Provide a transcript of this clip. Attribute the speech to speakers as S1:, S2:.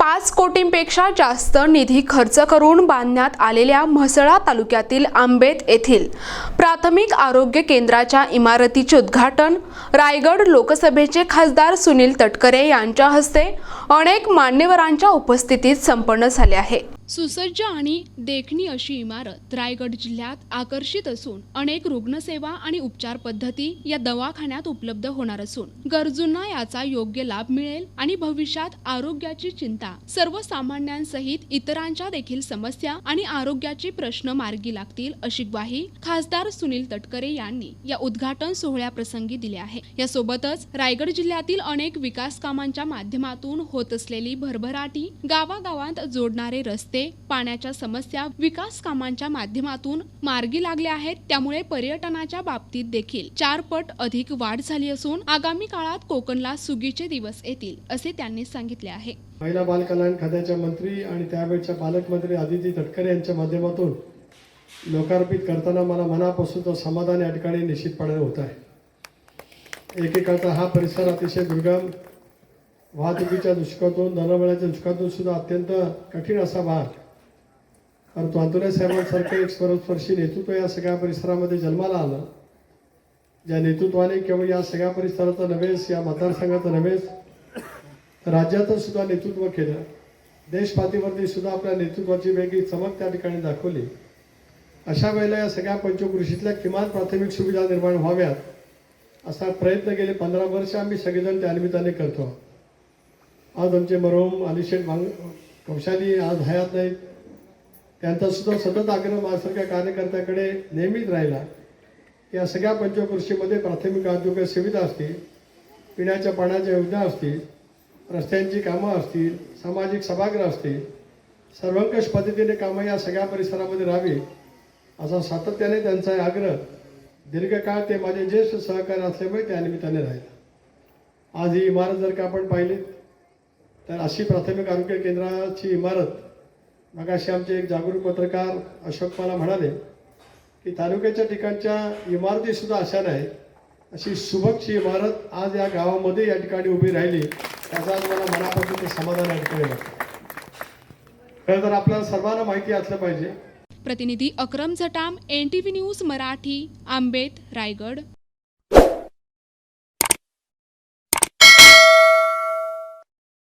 S1: पाच कोटींपेक्षा जास्त निधी खर्च करून बांधण्यात आलेल्या म्हसळा तालुक्यातील आंबेत येथील प्राथमिक आरोग्य केंद्राच्या इमारतीचे उद्घाटन रायगड लोकसभेचे खासदार सुनील तटकरे यांच्या हस्ते अनेक मान्यवरांच्या उपस्थितीत संपन्न झाले आहे. सुसज्ज आणि देखणी अशी इमारत रायगड जिल्ह्यात आकर्षित असून अनेक रुग्णसेवा आणि उपचार पद्धती या दवाखान्यात उपलब्ध होणार असून गरजूंना याचा योग्य लाभ मिळेल आणि भविष्यात आरोग्याची चिंता सर्वसामान्यांसहित इतरांच्या देखील समस्या आणि आरोग्याचे प्रश्न मार्गी लागतील अशी ग्वाही खासदार सुनील तटकरे यांनी या उद्घाटन सोहळ्याप्रसंगी दिली आहे. यासोबतच रायगड जिल्ह्यातील अनेक विकास कामांच्या माध्यमातून होत असलेली भरभराटी गावागावांत जोडणारे रस्ते पाण्याच्या समस्या विकास कामांच्या माध्यमातून मार्गी लागल्या आहेत. त्यामुळे पर्यटनाच्या बाबतीत देखील चार पट अधिक वाढ झाली असून आगामी काळात कोकणला सुगीचे दिवस येतील असे त्यांनी सांगितले आहे.
S2: महिला बाल कल्याण खात्याच्या मंत्री आणि त्यावेळच्या पालकमंत्री आदिती तटकरे यांच्या माध्यमातून लोकार्पित करताना मला मनापासून तो समाधान या ठिकाणी निश्चितपणे होत आहे. एकेकाळचा हा परिसर अतिशय दुर्गम वाहतुकीच्या दुष्कातून धनबळाच्या दुष्कातून सुद्धा अत्यंत कठीण असा भाग. परंतु अंतुले साहेबांसारखं एक स्वरस्पर्शी नेतृत्व या सगळ्या परिसरामध्ये जन्माला आलं. ज्या नेतृत्वाने केवळ या सगळ्या परिसराचं नव्हेच या मतदारसंघाचं नव्हेच तर राज्याचं सुद्धा नेतृत्व केलं. देशपातळीवरती सुद्धा आपल्या नेतृत्वाची वेगळी चमक त्या ठिकाणी दाखवली. अशा वेळेला या सगळ्या पंचकृषीतल्या किमान प्राथमिक सुविधा निर्माण व्हाव्यात असा प्रयत्न गेले पंधरा वर्ष आम्ही सगळेजण त्या निमित्ताने करतो. आहोत. आज आमचे मरहूम अलिशेठ मांग कौशाली आज हयात नाहीत. त्यांचा सुद्धा सतत आग्रह माझ्यासारख्या कार्यकर्त्याकडे नेहमीच राहिला. या सगळ्या पंचकृषीमध्ये प्राथमिक आरोग्य सुविधा असतील पिण्याच्या पाण्याच्या योजना असतील रस्त्यांची कामं असतील सामाजिक सभागृह असतील सर्वंकष पद्धतीने कामं या सगळ्या परिसरामध्ये राहावी असा सातत्याने त्यांचा आग्रह दीर्घकाळ ते माझे ज्येष्ठ सहकारी असल्यामुळे त्या निमित्ताने राहिला. आज ही इमारत जर का आपण पाहिली तर अशी प्राथमिक आरोग्य केंद्राची इमारत मगाशी आमचे एक जागरूक पत्रकार अशोक मला म्हणाले की तालुक्याच्या ठिकाणच्या इमारतीसुद्धा अशा नाही अशी सुबकची इमारत आज या गावामध्ये या ठिकाणी उभी राहिली त्याचा आज मला मनापासून ते समाधान ठिकाणी वाटतं खरं तर आपल्याला सर्वांना माहिती असलं पाहिजे.
S1: प्रतिनिधी Akram Jhatam N T V news Marathi Ambet Raigad.